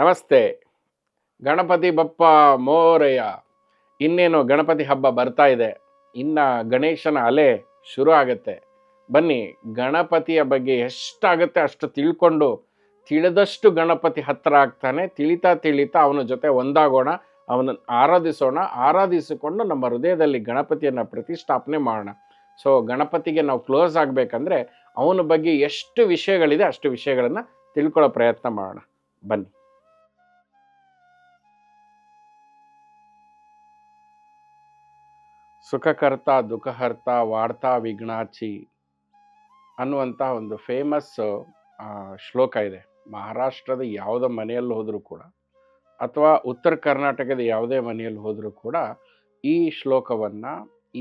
ನಮಸ್ತೆ. ಗಣಪತಿ ಬಪ್ಪ ಮೋರಯ್ಯ ಇನ್ನೇನು ಗಣಪತಿ ಹಬ್ಬ ಬರ್ತಾ ಇದೆ. ಇನ್ನ ಗಣೇಶನ ಅಲೆ ಶುರು ಆಗುತ್ತೆ. ಬನ್ನಿ, ಗಣಪತಿಯ ಬಗ್ಗೆ ಎಷ್ಟಾಗುತ್ತೆ ಅಷ್ಟು ತಿಳ್ಕೊಂಡು ತಿಳಿದಷ್ಟು ಗಣಪತಿ ಹತ್ತಿರ ಆಗ್ತಾನೆ. ತಿಳಿತಾ ತಿಳಿತಾ ಅವನ ಜೊತೆ ಒಂದಾಗೋಣ ಅವನನ್ನು ಆರಾಧಿಸೋಣ. ಆರಾಧಿಸಿಕೊಂಡು ನಮ್ಮ ಹೃದಯದಲ್ಲಿ ಗಣಪತಿಯನ್ನು ಪ್ರತಿಷ್ಠಾಪನೆ ಮಾಡೋಣ. ಸೊ ಗಣಪತಿಗೆ ನಾವು ಕ್ಲೋಸ್ ಆಗಬೇಕಂದ್ರೆ ಅವನ ಬಗ್ಗೆ ಎಷ್ಟು ವಿಷಯಗಳಿದೆ ಅಷ್ಟು ವಿಷಯಗಳನ್ನು ತಿಳ್ಕೊಳ್ಳೋ ಪ್ರಯತ್ನ ಮಾಡೋಣ. ಬನ್ನಿ. ಸುಖಕರ್ತ ದುಃಖಹರ್ತ ವಾರ್ತಾ ವಿಘ್ನಾಚಿ ಅನ್ನುವಂಥ ಒಂದು ಫೇಮಸ್ ಶ್ಲೋಕ ಇದೆ. ಮಹಾರಾಷ್ಟ್ರದ ಯಾವುದೋ ಮನೆಯಲ್ಲಿ ಹೋದರೂ ಕೂಡ ಅಥವಾ ಉತ್ತರ ಕರ್ನಾಟಕದ ಯಾವುದೇ ಮನೆಯಲ್ಲಿ ಹೋದರೂ ಕೂಡ ಈ ಶ್ಲೋಕವನ್ನು,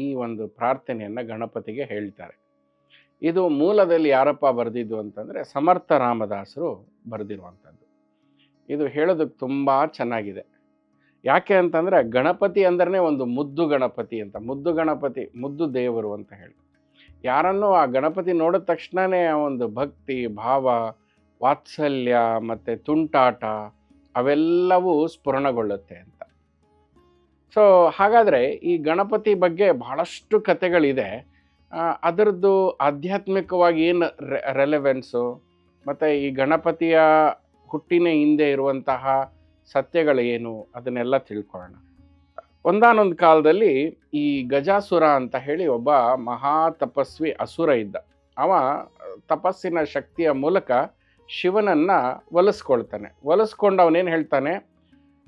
ಈ ಒಂದು ಪ್ರಾರ್ಥನೆಯನ್ನು ಗಣಪತಿಗೆ ಹೇಳ್ತಾರೆ. ಇದು ಮೂಲದಲ್ಲಿ ಯಾರಪ್ಪ ಬರೆದಿದ್ದು ಅಂತಂದರೆ ಸಮರ್ಥ ರಾಮದಾಸರು ಬರೆದಿರುವಂಥದ್ದು. ಇದು ಹೇಳೋದಕ್ಕೆ ತುಂಬ ಚೆನ್ನಾಗಿದೆ. ಯಾಕೆ ಅಂತಂದರೆ ಗಣಪತಿ ಅಂದ್ರೆ ಒಂದು ಮುದ್ದು ಗಣಪತಿ ಅಂತ, ಮುದ್ದು ಗಣಪತಿ, ಮುದ್ದು ದೇವರು ಅಂತ ಹೇಳಿ. ಯಾರನ್ನು ಆ ಗಣಪತಿ ನೋಡಿದ ತಕ್ಷಣವೇ ಆ ಒಂದು ಭಕ್ತಿ, ಭಾವ, ವಾತ್ಸಲ್ಯ ಮತ್ತು ತುಂಟಾಟ ಅವೆಲ್ಲವೂ ಸ್ಫುರಣಗೊಳ್ಳುತ್ತೆ ಅಂತ. ಸೊ ಹಾಗಾದರೆ ಈ ಗಣಪತಿ ಬಗ್ಗೆ ಬಹಳಷ್ಟು ಕಥೆಗಳಿದೆ. ಅದರದ್ದು ಆಧ್ಯಾತ್ಮಿಕವಾಗಿ ಏನು ರೆಲೆವೆನ್ಸು ಮತ್ತು ಈ ಗಣಪತಿಯ ಹುಟ್ಟಿನ ಹಿಂದೆ ಇರುವಂತಹ ಸತ್ಯಗಳು ಏನು ಅದನ್ನೆಲ್ಲ ತಿಳ್ಕೊಳ್ಳೋಣ. ಒಂದಾನೊಂದು ಕಾಲದಲ್ಲಿ ಈ ಗಜಾಸುರ ಅಂತ ಹೇಳಿ ಒಬ್ಬ ಮಹಾ ತಪಸ್ವಿ ಅಸುರ ಇದ್ದ. ಅವ ತಪಸ್ಸಿನ ಶಕ್ತಿಯ ಮೂಲಕ ಶಿವನನ್ನ ಒಲಿಸ್ಕೊಳ್ತಾನೆ ಒಲಿಸ್ಕೊಂಡು ಅವನೇನು ಹೇಳ್ತಾನೆ?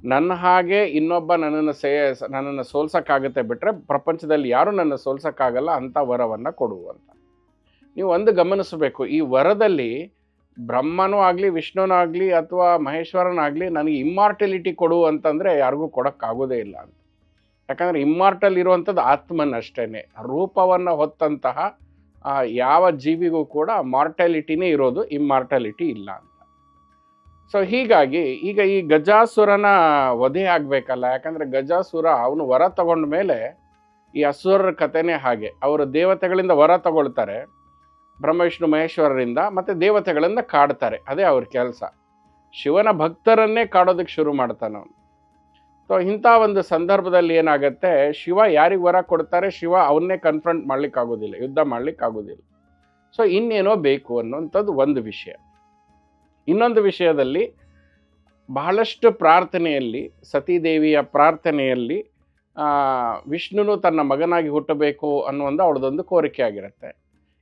ನನ್ನ ಹಾಗೆ ಇನ್ನೊಬ್ಬ ನನ್ನನ್ನು ಸೇ, ನನ್ನನ್ನು ಸೋಲ್ಸೋಕ್ಕಾಗುತ್ತೆ ಬಿಟ್ಟರೆ ಪ್ರಪಂಚದಲ್ಲಿ ಯಾರೂ ನನ್ನ ಸೋಲ್ಸೋಕ್ಕಾಗಲ್ಲ ಅಂಥ ವರವನ್ನು ಕೊಡುವಂತ ನೀವು ಒಂದು ಗಮನಿಸಬೇಕು, ಈ ವರದಲ್ಲಿ ಬ್ರಹ್ಮನೂ ಆಗಲಿ, ವಿಷ್ಣುನೂ ಆಗಲಿ ಅಥವಾ ಮಹೇಶ್ವರನಾಗಲಿ ನನಗೆ ಇಮ್ಮಾರ್ಟಿಲಿಟಿ ಕೊಡು ಅಂತಂದರೆ ಯಾರಿಗೂ ಕೊಡೋಕ್ಕಾಗೋದೇ ಇಲ್ಲ ಅಂತ. ಯಾಕಂದರೆ ಇಮ್ಮಾರ್ಟಲ್ ಇರುವಂಥದ್ದು ಆತ್ಮನಷ್ಟೇ ರೂಪವನ್ನು ಹೊತ್ತಂತಹ ಯಾವ ಜೀವಿಗೂ ಕೂಡ ಮಾರ್ಟಾಲಿಟಿನೇ ಇರೋದು, ಇಮ್ಮಾರ್ಟಾಲಿಟಿ ಇಲ್ಲ ಅಂತ. ಸೊ, ಹೀಗಾಗಿ ಈಗ ಈ ಗಜಾಸುರನ ವಧೆ ಆಗಬೇಕಲ್ಲ, ಯಾಕಂದರೆ ಗಜಾಸುರ ಅವನು ವರ ತಗೊಂಡ ಮೇಲೆ ಈ ಅಸುರರ ಕಥೆನೇ ಹಾಗೆ. ಅವರು ದೇವತೆಗಳಿಂದ ವರ ತಗೊಳ್ತಾರೆ. ಬ್ರಹ್ಮ ವಿಷ್ಣು ಮಹೇಶ್ವರರಿಂದ ಮತ್ತು ದೇವತೆಗಳಿಂದ ಕಾಡ್ತಾರೆ. ಅದೇ ಅವ್ರ ಕೆಲಸ. ಶಿವನ ಭಕ್ತರನ್ನೇ ಕಾಡೋದಕ್ಕೆ ಶುರು ಮಾಡ್ತಾನೆ ಅವನು. ಸೊ ಇಂಥ ಒಂದು ಸಂದರ್ಭದಲ್ಲಿ ಏನಾಗುತ್ತೆ, ಶಿವ ಯಾರಿಗೆ ವರ ಕೊಡ್ತಾರೆ, ಶಿವ ಅವನ್ನೇ ಕನ್ಫ್ರಂಟ್ ಮಾಡಲಿಕ್ಕಾಗೋದಿಲ್ಲ, ಯುದ್ಧ ಮಾಡಲಿಕ್ಕಾಗೋದಿಲ್ಲ. ಸೊ ಇನ್ನೇನೋ ಬೇಕು ಅನ್ನುವಂಥದ್ದು ಒಂದು ವಿಷಯ. ಇನ್ನೊಂದು ವಿಷಯದಲ್ಲಿ ಬಹಳಷ್ಟು ಪ್ರಾರ್ಥನೆಯಲ್ಲಿ, ಸತೀದೇವಿಯ ಪ್ರಾರ್ಥನೆಯಲ್ಲಿ ವಿಷ್ಣುನು ತನ್ನ ಮಗನಾಗಿ ಹುಟ್ಟಬೇಕು ಅನ್ನುವಂದು ಅವಳದೊಂದು ಕೋರಿಕೆ ಆಗಿರುತ್ತೆ.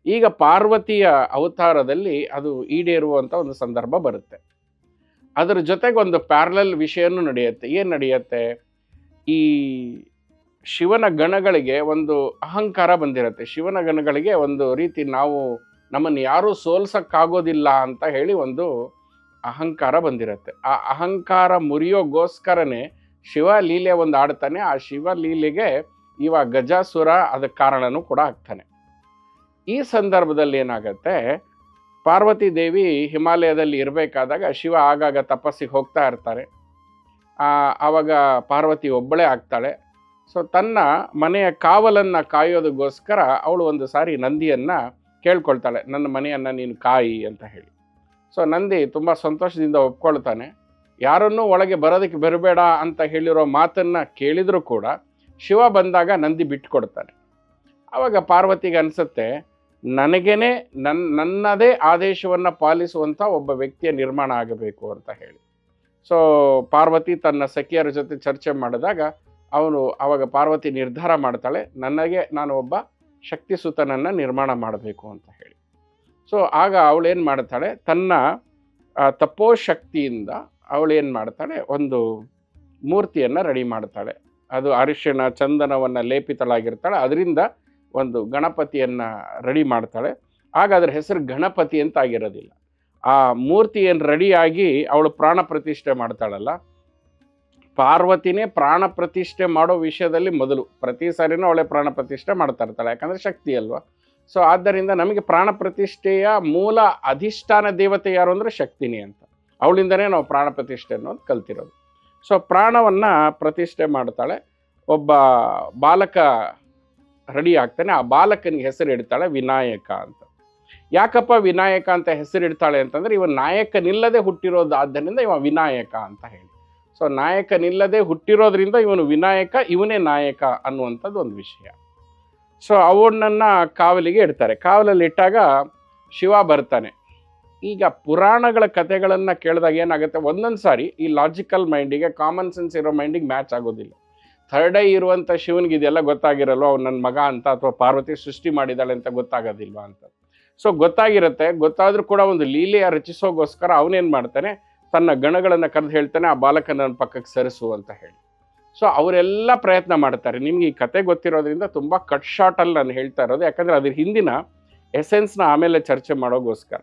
ಈಗ ಪಾರ್ವತಿಯ ಅವತಾರದಲ್ಲಿ ಅದು ಈಡೇರುವಂಥ ಒಂದು ಸಂದರ್ಭ ಬರುತ್ತೆ. ಅದರ ಜೊತೆಗೆ ಒಂದು ಪ್ಯಾರಲಲ್ ವಿಷಯನೂ ನಡೆಯುತ್ತೆ. ಏನು ನಡೆಯುತ್ತೆ? ಈ ಶಿವನ ಗಣಗಳಿಗೆ ಒಂದು ಅಹಂಕಾರ ಬಂದಿರುತ್ತೆ. ಶಿವನ ಗಣಗಳಿಗೆ ಒಂದು ರೀತಿ ನಾವು ನಮ್ಮನ್ನು ಯಾರೂ ಸೋಲ್ಸಕ್ಕಾಗೋದಿಲ್ಲ ಅಂತ ಹೇಳಿ ಒಂದು ಅಹಂಕಾರ ಬಂದಿರುತ್ತೆ. ಆ ಅಹಂಕಾರ ಮುರಿಯೋಗೋಸ್ಕರನೇ ಶಿವ ಲೀಲೆ ಒಂದು ಆಡ್ತಾನೆ. ಆ ಶಿವ ಲೀಲೆಗೆ ಇವ ಗಜಾಸುರ ಅದಕ್ಕೆ ಕಾರಣನೂ ಕೂಡ ಆಗ್ತಾನೆ. ಈ ಸಂದರ್ಭದಲ್ಲಿ ಏನಾಗತ್ತೆ, ಪಾರ್ವತಿ ದೇವಿ ಹಿಮಾಲಯದಲ್ಲಿ ಇರಬೇಕಾದಾಗ ಶಿವ ಆಗಾಗ ತಪಸ್ಸಿಗೆ ಹೋಗ್ತಾ ಇರ್ತಾರೆ. ಆವಾಗ ಪಾರ್ವತಿ ಒಬ್ಬಳೇ ಆಗ್ತಾಳೆ. ಸೊ ತನ್ನ ಮನೆಯ ಕಾವಲನ್ನು ಕಾಯೋದಕ್ಕೋಸ್ಕರ ಅವಳು ಒಂದು ಸಾರಿ ನಂದಿಯನ್ನು ಕೇಳ್ಕೊಳ್ತಾಳೆ. ನನ್ನ ಮನೆಯನ್ನು ನೀನು ಕಾಯಿ ಅಂತ ಹೇಳಿ. ಸೊ ನಂದಿ ತುಂಬ ಸಂತೋಷದಿಂದ ಒಪ್ಕೊಳ್ತಾನೆ. ಯಾರನ್ನೂ ಒಳಗೆ ಬರೋದಕ್ಕೆ ಬರಬೇಡ ಅಂತ ಹೇಳಿರೋ ಮಾತನ್ನು ಕೇಳಿದರೂ ಕೂಡ ಶಿವ ಬಂದಾಗ ನಂದಿ ಬಿಟ್ಕೊಡ್ತಾನೆ. ಆವಾಗ ಪಾರ್ವತಿಗೆ ಅನಿಸುತ್ತೆ ನನಗೇನೆ ನನ್ನ ನನ್ನದೇ ಆದೇಶವನ್ನು ಪಾಲಿಸುವಂಥ ಒಬ್ಬ ವ್ಯಕ್ತಿಯ ನಿರ್ಮಾಣ ಆಗಬೇಕು ಅಂತ ಹೇಳಿ. ಸೊ ಪಾರ್ವತಿ ತನ್ನ ಸಖಿಯರ ಜೊತೆ ಚರ್ಚೆ ಮಾಡಿದಾಗ ಅವನು ಆವಾಗ ಪಾರ್ವತಿ ನಿರ್ಧಾರ ಮಾಡ್ತಾಳೆ, ನನಗೆ ನಾನು ಒಬ್ಬ ಶಕ್ತಿಸುತನನ್ನು ನಿರ್ಮಾಣ ಮಾಡಬೇಕು ಅಂತ ಹೇಳಿ. ಸೊ ಆಗ ಅವಳೇನು ಮಾಡ್ತಾಳೆ, ತನ್ನ ತಪೋಶಕ್ತಿಯಿಂದ ಅವಳೇನು ಮಾಡ್ತಾಳೆ, ಒಂದು ಮೂರ್ತಿಯನ್ನು ರೆಡಿ ಮಾಡ್ತಾಳೆ. ಅದು ಅರಿಶಿಣ ಚಂದನವನ್ನು ಲೇಪಿತಳಾಗಿರ್ತಾಳೆ. ಅದರಿಂದ ಒಂದು ಗಣಪತಿಯನ್ನು ರೆಡಿ ಮಾಡ್ತಾಳೆ. ಆಗ ಅದರ ಹೆಸರು ಗಣಪತಿ ಅಂತ ಆಗಿರೋದಿಲ್ಲ. ಆ ಮೂರ್ತಿ ಏನು ರೆಡಿಯಾಗಿ ಅವಳು ಪ್ರಾಣ ಪ್ರತಿಷ್ಠೆ ಮಾಡ್ತಾಳಲ್ಲ. ಪಾರ್ವತಿನೇ ಪ್ರಾಣ ಪ್ರತಿಷ್ಠೆ ಮಾಡೋ ವಿಷಯದಲ್ಲಿ ಮೊದಲು ಪ್ರತಿ ಸಾರಿನೂ ಅವಳೆ ಪ್ರಾಣ ಪ್ರತಿಷ್ಠೆ ಮಾಡ್ತಾ ಇರ್ತಾಳೆ, ಯಾಕಂದರೆ ಶಕ್ತಿ ಅಲ್ವಾ. ಸೊ ಆದ್ದರಿಂದ ನಮಗೆ ಪ್ರಾಣ ಪ್ರತಿಷ್ಠೆಯ ಮೂಲ ಅಧಿಷ್ಠಾನ ದೇವತೆ ಯಾರು ಅಂದರೆ ಶಕ್ತಿನಿ ಅಂತ. ಅವಳಿಂದನೇ ನಾವು ಪ್ರಾಣ ಪ್ರತಿಷ್ಠೆ ಅನ್ನೋದು ಕಲ್ತಿರೋದು. ಸೊ ಪ್ರಾಣವನ್ನು ಪ್ರತಿಷ್ಠೆ ಮಾಡ್ತಾಳೆ. ಒಬ್ಬ ಬಾಲಕ ರೆಡಿ ಆಗ್ತಾನೆ, ಆ ಬಾಲಕನಿಗೆ ಹೆಸರು ಇಡ್ತಾಳೆ ವಿನಾಯಕ ಅಂತ. ಯಾಕಪ್ಪ ವಿನಾಯಕ ಅಂತ ಹೆಸರಿಡ್ತಾಳೆ ಅಂತಂದ್ರೆ ಇವನ್ ನಾಯಕನಿಲ್ಲದೆ ಹುಟ್ಟಿರೋದು ಆದ್ದರಿಂದ ಇವ ವಿನಾಯಕ ಅಂತ ಹೇಳಿ. ಸೊ ನಾಯಕನಿಲ್ಲದೆ ಹುಟ್ಟಿರೋದ್ರಿಂದ ಇವನು ವಿನಾಯಕ, ಇವನೇ ನಾಯಕ ಅನ್ನುವಂಥದ್ದು ಒಂದು ವಿಷಯ. ಸೊ ಅವನನ್ನು ಕಾವಲಿಗೆ ಇಡ್ತಾರೆ. ಕಾವಲಲ್ಲಿ ಇಟ್ಟಾಗ ಶಿವ ಬರ್ತಾನೆ. ಈಗ ಪುರಾಣಗಳ ಕಥೆಗಳನ್ನು ಕೇಳಿದಾಗ ಏನಾಗುತ್ತೆ? ಒಂದೊಂದು ಸಾರಿ ಈ ಲಾಜಿಕಲ್ ಮೈಂಡಿಗೆ ಕಾಮನ್ ಸೆನ್ಸ್ ಇರೋ ಮೈಂಡಿಗೆ ಮ್ಯಾಚ್ ಆಗೋದಿಲ್ಲ. ಥರ್ಡ್ ಐ ಇರುವಂಥ ಶಿವನಿಗೆ ಇದೆಲ್ಲ ಗೊತ್ತಾಗಿರಲ್ವ? ಅವ್ನು ನನ್ನ ಮಗ ಅಂತ ಅಥವಾ ಪಾರ್ವತಿ ಸೃಷ್ಟಿ ಮಾಡಿದ್ದಾಳೆ ಅಂತ ಗೊತ್ತಾಗೋದಿಲ್ವಾ ಅಂತ. ಸೊ ಗೊತ್ತಾಗಿರುತ್ತೆ. ಗೊತ್ತಾದರೂ ಕೂಡ ಒಂದು ಲೀಲೆಯ ರಚಿಸೋಗೋಸ್ಕರ ಅವನೇನು ಮಾಡ್ತಾನೆ? ತನ್ನ ಗಣಗಳನ್ನು ಕರೆದು ಹೇಳ್ತಾನೆ, ಆ ಬಾಲಕ ಪಕ್ಕಕ್ಕೆ ಸರಿಸು ಅಂತ ಹೇಳಿ. ಸೊ ಅವರೆಲ್ಲ ಪ್ರಯತ್ನ ಮಾಡ್ತಾರೆ. ನಿಮ್ಗೆ ಈ ಕತೆ ಗೊತ್ತಿರೋದ್ರಿಂದ ತುಂಬ ಕಟ್ ಶಾರ್ಟಲ್ಲಿ ನಾನು ಹೇಳ್ತಾ ಇರೋದು. ಯಾಕಂದರೆ ಅದ್ರ ಹಿಂದಿನ ಎಸೆನ್ಸ್ನ ಆಮೇಲೆ ಚರ್ಚೆ ಮಾಡೋಗೋಸ್ಕರ.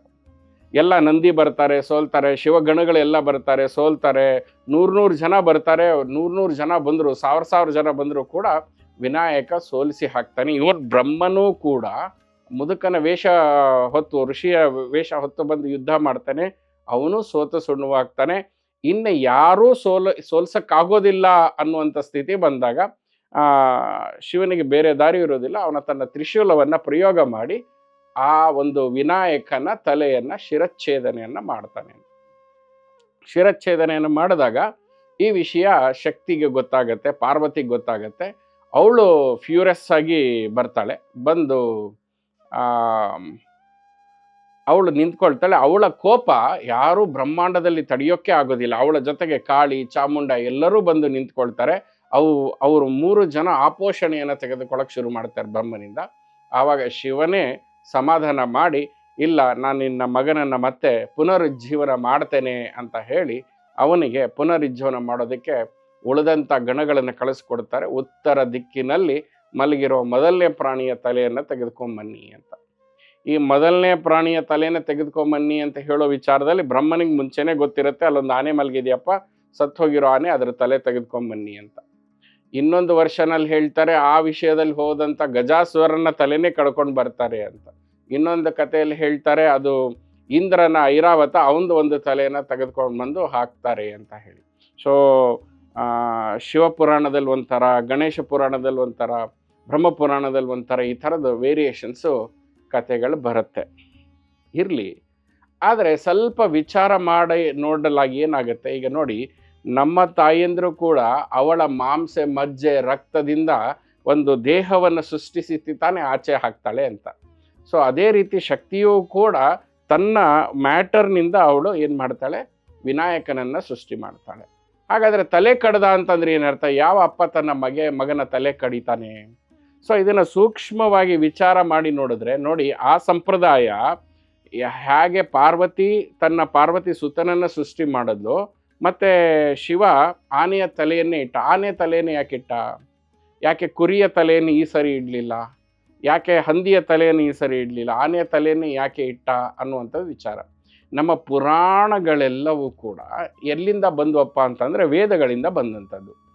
ಎಲ್ಲ ನಂದಿ ಬರ್ತಾರೆ, ಸೋಲ್ತಾರೆ, ಶಿವಗಣಗಳೆಲ್ಲ ಬರ್ತಾರೆ, ಸೋಲ್ತಾರೆ. ನೂರು ನೂರು ಜನ ಬರ್ತಾರೆ ನೂರು ನೂರು ಜನ ಬಂದರು, ಸಾವಿರ ಸಾವಿರ ಜನ ಬಂದರೂ ಕೂಡ ವಿನಾಯಕ ಸೋಲಿಸಿ ಹಾಕ್ತಾನೆ. ಇವನ್ ಬ್ರಹ್ಮನೂ ಕೂಡ ಮುದುಕನ ವೇಷ ಹೊತ್ತು, ಋಷಿಯ ವೇಷ ಹೊತ್ತು ಬಂದು ಯುದ್ಧ ಮಾಡ್ತಾನೆ. ಅವನು ಸೋತ ಸುಣ್ಣವಾಗ್ತಾನೆ ಇನ್ನು ಯಾರೂ ಸೋಲ, ಸೋಲ್ಸಕ್ಕಾಗೋದಿಲ್ಲ ಅನ್ನುವಂಥ ಸ್ಥಿತಿ ಬಂದಾಗ ಶಿವನಿಗೆ ಬೇರೆ ದಾರಿ ಇರೋದಿಲ್ಲ. ಅವನ ತನ್ನ ತ್ರಿಶೂಲವನ್ನು ಪ್ರಯೋಗ ಮಾಡಿ ಆ ಒಂದು ವಿನಾಯಕನ ತಲೆಯನ್ನ ಶಿರಚ್ಛೇದನೆಯನ್ನ ಮಾಡ್ತಾನೆ. ಶಿರಚ್ಛೇದನೆಯನ್ನು ಮಾಡಿದಾಗ ಈ ವಿಷಯ ಶಕ್ತಿಗೆ ಗೊತ್ತಾಗತ್ತೆ, ಪಾರ್ವತಿಗೆ ಗೊತ್ತಾಗತ್ತೆ. ಅವಳು ಫ್ಯೂರಸ್ ಆಗಿ ಬರ್ತಾಳೆ, ಬಂದು ಅವಳು ನಿಂತ್ಕೊಳ್ತಾಳೆ. ಅವಳ ಕೋಪ ಯಾರು ಬ್ರಹ್ಮಾಂಡದಲ್ಲಿ ತಡೆಯೋಕೆ ಆಗೋದಿಲ್ಲ. ಅವಳ ಜೊತೆಗೆ ಕಾಳಿ, ಚಾಮುಂಡ ಎಲ್ಲರೂ ಬಂದು ನಿಂತ್ಕೊಳ್ತಾರೆ. ಅವು, ಅವರು ಮೂರು ಜನ ಆಪೋಷಣೆಯನ್ನು ತೆಗೆದುಕೊಳ್ಳೋಕೆ ಶುರು ಮಾಡ್ತಾರೆ ಬ್ರಹ್ಮನಿಂದ. ಆವಾಗ ಶಿವನೇ ಸಮಾಧಾನ ಮಾಡಿ, ಇಲ್ಲ, ನಾನು ನಿನ್ನ ಮಗನನ್ನು ಮತ್ತೆ ಪುನರುಜ್ಜೀವನ ಮಾಡ್ತೇನೆ ಅಂತ ಹೇಳಿ, ಅವನಿಗೆ ಪುನರುಜ್ಜೀವನ ಮಾಡೋದಕ್ಕೆ ಉಳಿದಂಥ ಗಣಗಳನ್ನು ಕಳಿಸ್ಕೊಡ್ತಾರೆ. ಉತ್ತರ ದಿಕ್ಕಿನಲ್ಲಿ ಮಲಗಿರೋ ಮೊದಲನೇ ಪ್ರಾಣಿಯ ತಲೆಯನ್ನು ತೆಗೆದುಕೊಂಬನ್ನಿ ಅಂತ. ಈ ಮೊದಲನೇ ಪ್ರಾಣಿಯ ತಲೆಯನ್ನು ತೆಗೆದುಕೊಂಬನ್ನಿ ಅಂತ ಹೇಳೋ ವಿಚಾರದಲ್ಲಿ ಬ್ರಹ್ಮನಿಗೆ ಮುಂಚೆನೇ ಗೊತ್ತಿರುತ್ತೆ, ಅಲ್ಲೊಂದು ಆನೆ ಮಲಗಿದೆಯಪ್ಪ ಸತ್ತು ಹೋಗಿರೋ ಆನೆ ಅದರ ತಲೆ ತೆಗೆದುಕೊಂಬನ್ನಿ ಅಂತ. ಇನ್ನೊಂದು ವರ್ಷನಲ್ಲಿ ಹೇಳ್ತಾರೆ, ಆ ವಿಷಯದಲ್ಲಿ ಹೋದಂಥ ಗಜಾಸುರನ ತಲೆನೇ ಕಳ್ಕೊಂಡು ಬರ್ತಾರೆ ಅಂತ. ಇನ್ನೊಂದು ಕಥೆಯಲ್ಲಿ ಹೇಳ್ತಾರೆ, ಅದು ಇಂದ್ರನ ಐರಾವತ ಅವನದು ಒಂದು ತಲೆಯನ್ನು ತೆಗೆದುಕೊಂಡು ಬಂದು ಹಾಕ್ತಾರೆ ಅಂತ ಹೇಳಿ. ಸೊ ಶಿವಪುರಾಣದಲ್ಲಿ ಒಂಥರ, ಗಣೇಶ ಪುರಾಣದಲ್ಲಿ ಒಂಥರ ಬ್ರಹ್ಮಪುರಾಣದಲ್ಲಿ ಒಂಥರ ಈ ಥರದ್ದು ವೇರಿಯೇಷನ್ಸು ಕಥೆಗಳು ಬರುತ್ತೆ. ಇರಲಿ. ಆದರೆ ಸ್ವಲ್ಪ ವಿಚಾರ ಮಾಡಿ ನೋಡಲಾಗಿ ಏನಾಗುತ್ತೆ? ಈಗ ನೋಡಿ ನಮ್ಮ ತಾಯಂದ್ರು ಕೂಡ ಅವಳ ಮಾಂಸೆ, ಮಜ್ಜೆ, ರಕ್ತದಿಂದ ಒಂದು ದೇಹವನ್ನು ಸೃಷ್ಟಿಸಿ ತಾನೇ ಆಚೆ ಹಾಕ್ತಾಳೆ ಅಂತ. ಸೊ ಅದೇ ರೀತಿ ಶಕ್ತಿಯೂ ಕೂಡ ತನ್ನ ಮ್ಯಾಟರ್ನಿಂದ ಅವಳು ಏನು ಮಾಡ್ತಾಳೆ? ವಿನಾಯಕನನ್ನು ಸೃಷ್ಟಿ ಮಾಡ್ತಾಳೆ. ಹಾಗಾದರೆ ತಲೆ ಕಡ್ದ ಅಂತಂದ್ರೆ ಏನರ್ಥ? ಯಾವ ಅಪ್ಪ ತನ್ನ ಮಗೆ, ಮಗನ ತಲೆ ಕಡಿತಾನೆ? ಸೊ ಇದನ್ನು ಸೂಕ್ಷ್ಮವಾಗಿ ವಿಚಾರ ಮಾಡಿ ನೋಡಿದ್ರೆ, ನೋಡಿ ಆ ಸಂಪ್ರದಾಯ ಹೇಗೆ ಪಾರ್ವತಿ ತನ್ನ ಪಾರ್ವತಿ ಸುತನನ್ನು ಸೃಷ್ಟಿ ಮಾಡಿದ್ಲು ಮತ್ತೆ ಶಿವ ಆನೆಯ ತಲೆಯನ್ನೇ ಇಟ್ಟ. ಆನೆ ತಲೆಯನ್ನು ಯಾಕೆ ಇಟ್ಟ? ಯಾಕೆ ಕುರಿಯ ತಲೆಯನ್ನು ಈ ಸರಿ ಇಡಲಿಲ್ಲ? ಯಾಕೆ ಹಂದಿಯ ತಲೆಯನ್ನು ಈ ಸರಿ ಇಡಲಿಲ್ಲ? ಆನೆಯ ತಲೆಯನ್ನು ಯಾಕೆ ಇಟ್ಟ ಅನ್ನುವಂಥದ್ದು ವಿಚಾರ. ನಮ್ಮ ಪುರಾಣಗಳೆಲ್ಲವೂ ಕೂಡ ಎಲ್ಲಿಂದ ಬಂದ್ವಪ್ಪ ಅಂತಂದರೆ ವೇದಗಳಿಂದ ಬಂದಂಥದ್ದು.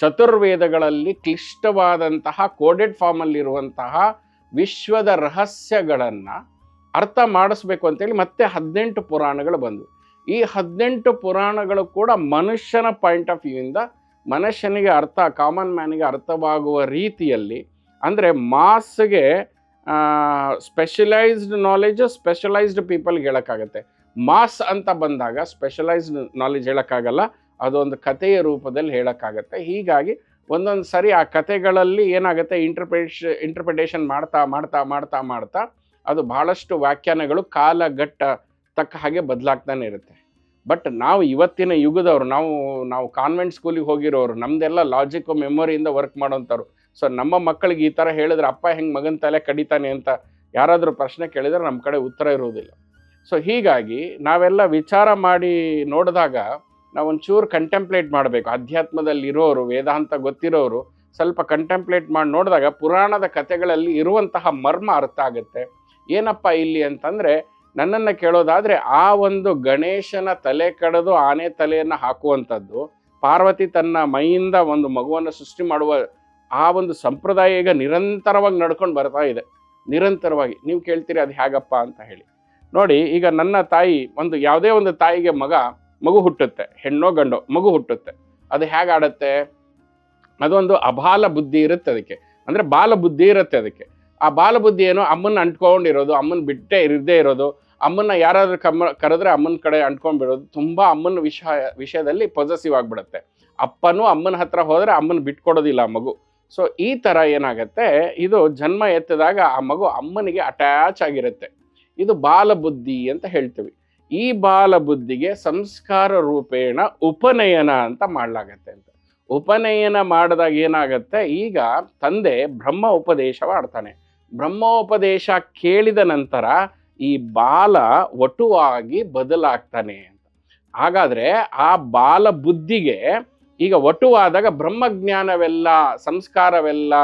ಚತುರ್ವೇದಗಳಲ್ಲಿ ಕ್ಲಿಷ್ಟವಾದಂತಹ, ಕೋಡೆಡ್ ಫಾರ್ಮಲ್ಲಿರುವಂತಹ ವಿಶ್ವದ ರಹಸ್ಯಗಳನ್ನು ಅರ್ಥ ಮಾಡಿಸ್ಬೇಕು ಅಂತೇಳಿ ಮತ್ತೆ ಹದಿನೆಂಟು ಪುರಾಣಗಳು ಬಂದವು. ಈ ಹದಿನೆಂಟು ಪುರಾಣಗಳು ಕೂಡ ಮನುಷ್ಯನ ಪಾಯಿಂಟ್ ಆಫ್ ವ್ಯೂಯಿಂದ ಮನುಷ್ಯನಿಗೆ ಅರ್ಥ ಕಾಮನ್ ಮ್ಯಾನಿಗೆ ಅರ್ಥವಾಗುವ ರೀತಿಯಲ್ಲಿ. ಅಂದರೆ ಮಾಸ್ಗೆ ಸ್ಪೆಷಲೈಸ್ಡ್ ನಾಲೆಜ್ ಸ್ಪೆಷಲೈಸ್ಡ್ ಪೀಪಲ್ಗೆ ಹೇಳೋಕ್ಕಾಗತ್ತೆ. ಮಾಸ್ ಅಂತ ಬಂದಾಗ ಸ್ಪೆಷಲೈಸ್ಡ್ ನಾಲೆಜ್ ಹೇಳೋಕ್ಕಾಗಲ್ಲ, ಅದೊಂದು ಕಥೆಯ ರೂಪದಲ್ಲಿ ಹೇಳೋಕ್ಕಾಗತ್ತೆ. ಹೀಗಾಗಿ ಒಂದೊಂದು ಸರಿ ಆ ಕಥೆಗಳಲ್ಲಿ ಏನಾಗುತ್ತೆ ಇಂಟರ್ಪ್ರಿಟೇಷ ಇಂಟರ್ಪ್ರಿಟೇಷನ್ ಮಾಡ್ತಾ ಮಾಡ್ತಾ ಮಾಡ್ತಾ ಮಾಡ್ತಾ ಅದು ಬಹಳಷ್ಟು ವ್ಯಾಖ್ಯಾನಗಳು ಕಾಲಘಟ್ಟ ತಕ್ಕ ಹಾಗೆ ಬದಲಾಗ್ತಾನೆ ಇರುತ್ತೆ. ಬಟ್ ನಾವು ಇವತ್ತಿನ ಯುಗದವರು, ನಾವು ನಾವು ಕಾನ್ವೆಂಟ್ ಸ್ಕೂಲಿಗೆ ಹೋಗಿರೋರು, ನಮ್ದೆಲ್ಲ ಲಾಜಿಕ್ ಮೆಮೊರಿಯಿಂದ ವರ್ಕ್ ಮಾಡೋಂಥವ್ರು. ಸೊ ನಮ್ಮ ಮಕ್ಕಳಿಗೆ ಈ ಥರ ಹೇಳಿದ್ರೆ ಅಪ್ಪ ಹೆಂಗೆ ಮಗನ ತಲೆ ಕಡಿತಾನೆ ಅಂತ ಯಾರಾದರೂ ಪ್ರಶ್ನೆ ಕೇಳಿದರೆ ನಮ್ಮ ಕಡೆ ಉತ್ತರ ಇರುವುದಿಲ್ಲ. ಸೊ ಹೀಗಾಗಿ ನಾವೆಲ್ಲ ವಿಚಾರ ಮಾಡಿ ನೋಡಿದಾಗ ನಾವು ಒಂಚೂರು ಕಂಟೆಂಪ್ಲೇಟ್ ಮಾಡಬೇಕು. ಅಧ್ಯಾತ್ಮದಲ್ಲಿ ಇರೋರು, ವೇದಾಂತ ಗೊತ್ತಿರೋರು, ಸ್ವಲ್ಪ ಕಂಟೆಂಪ್ಲೇಟ್ ಮಾಡಿ ನೋಡಿದಾಗ ಪುರಾಣದ ಕಥೆಗಳಲ್ಲಿ ಇರುವಂತಹ ಮರ್ಮ ಅರ್ಥ ಆಗುತ್ತೆ. ಏನಪ್ಪ ಇಲ್ಲಿ ಅಂತಂದರೆ ನನ್ನನ್ನು ಕೇಳೋದಾದರೆ ಆ ಒಂದು ಗಣೇಶನ ತಲೆ ಕಡಿದು ಆನೆ ತಲೆಯನ್ನು ಹಾಕುವಂಥದ್ದು, ಪಾರ್ವತಿ ತನ್ನ ಮೈಯಿಂದ ಒಂದು ಮಗುವನ್ನು ಸೃಷ್ಟಿ ಮಾಡುವ ಆ ಒಂದು ಸಂಪ್ರದಾಯ ಈಗ ನಿರಂತರವಾಗಿ ನಡ್ಕೊಂಡು ಬರ್ತಾ ಇದೆ. ನಿರಂತರವಾಗಿ. ನೀವು ಕೇಳ್ತೀರಿ ಅದು ಹೇಗಪ್ಪ ಅಂತ ಹೇಳಿ. ನೋಡಿ, ಈಗ ನನ್ನ ತಾಯಿ ಒಂದು ಯಾವುದೇ ಒಂದು ತಾಯಿಗೆ ಮಗ, ಮಗು ಹುಟ್ಟುತ್ತೆ. ಹೆಣ್ಣೋ ಗಂಡೋ, ಮಗು ಹುಟ್ಟುತ್ತೆ. ಅದು ಹೇಗೆ ಆಡತ್ತೆ? ಅದೊಂದು ಅಬಾಲ ಬುದ್ಧಿ ಇರುತ್ತೆ ಅದಕ್ಕೆ. ಅಂದರೆ ಬಾಲ ಬುದ್ಧಿ ಇರುತ್ತೆ ಅದಕ್ಕೆ. ಆ ಬಾಲಬುದ್ಧಿ ಏನು? ಅಮ್ಮನ ಅಂಟ್ಕೊಂಡಿರೋದು, ಅಮ್ಮನ ಬಿಟ್ಟೆ ಇರದೇ ಇರೋದು ಅಮ್ಮನ್ನ ಯಾರಾದ್ರೂ ಕಮ್ಮ, ಕರೆದ್ರೆ ಅಮ್ಮನ ಕಡೆ ಅಂಟ್ಕೊಂಡ್ಬಿಡೋದು. ತುಂಬಾ ಅಮ್ಮನ ವಿಷಯ ವಿಷಯದಲ್ಲಿ ಪೊಸೆಸಿವ್ ಆಗ್ಬಿಡುತ್ತೆ. ಅಪ್ಪನೂ ಅಮ್ಮನ ಹತ್ರ ಹೋದ್ರೆ ಅಮ್ಮನ ಬಿಟ್ಕೊಡೋದಿಲ್ಲ ಮಗು. ಸೊ ಈ ತರ ಏನಾಗತ್ತೆ, ಇದು ಜನ್ಮ ಎತ್ತಿದಾಗ ಆ ಮಗು ಅಮ್ಮನಿಗೆ ಅಟ್ಯಾಚ್ ಆಗಿರುತ್ತೆ. ಇದು ಬಾಲಬುದ್ಧಿ ಅಂತ ಹೇಳ್ತೀವಿ. ಈ ಬಾಲಬುದ್ಧಿಗೆ ಸಂಸ್ಕಾರ ರೂಪೇಣ ಉಪನಯನ ಅಂತ ಮಾಡಲಾಗತ್ತೆ ಅಂತ. ಉಪನಯನ ಮಾಡಿದಾಗ ಏನಾಗತ್ತೆ, ಈಗ ತಂದೆ ಬ್ರಹ್ಮ ಉಪದೇಶ ಮಾಡ್ತಾನೆ ಬ್ರಹ್ಮೋಪದೇಶ ಕೇಳಿದ ನಂತರ ಈ ಬಾಲ ವಟುವಾಗಿ ಬದಲಾಗ್ತಾನೆ ಅಂತ. ಹಾಗಾದ್ರೆ ಆ ಬಾಲ ಬುದ್ಧಿಗೆ ಈಗ ವಟುವಾದಾಗ ಬ್ರಹ್ಮಜ್ಞಾನವೆಲ್ಲ, ಸಂಸ್ಕಾರವೆಲ್ಲ,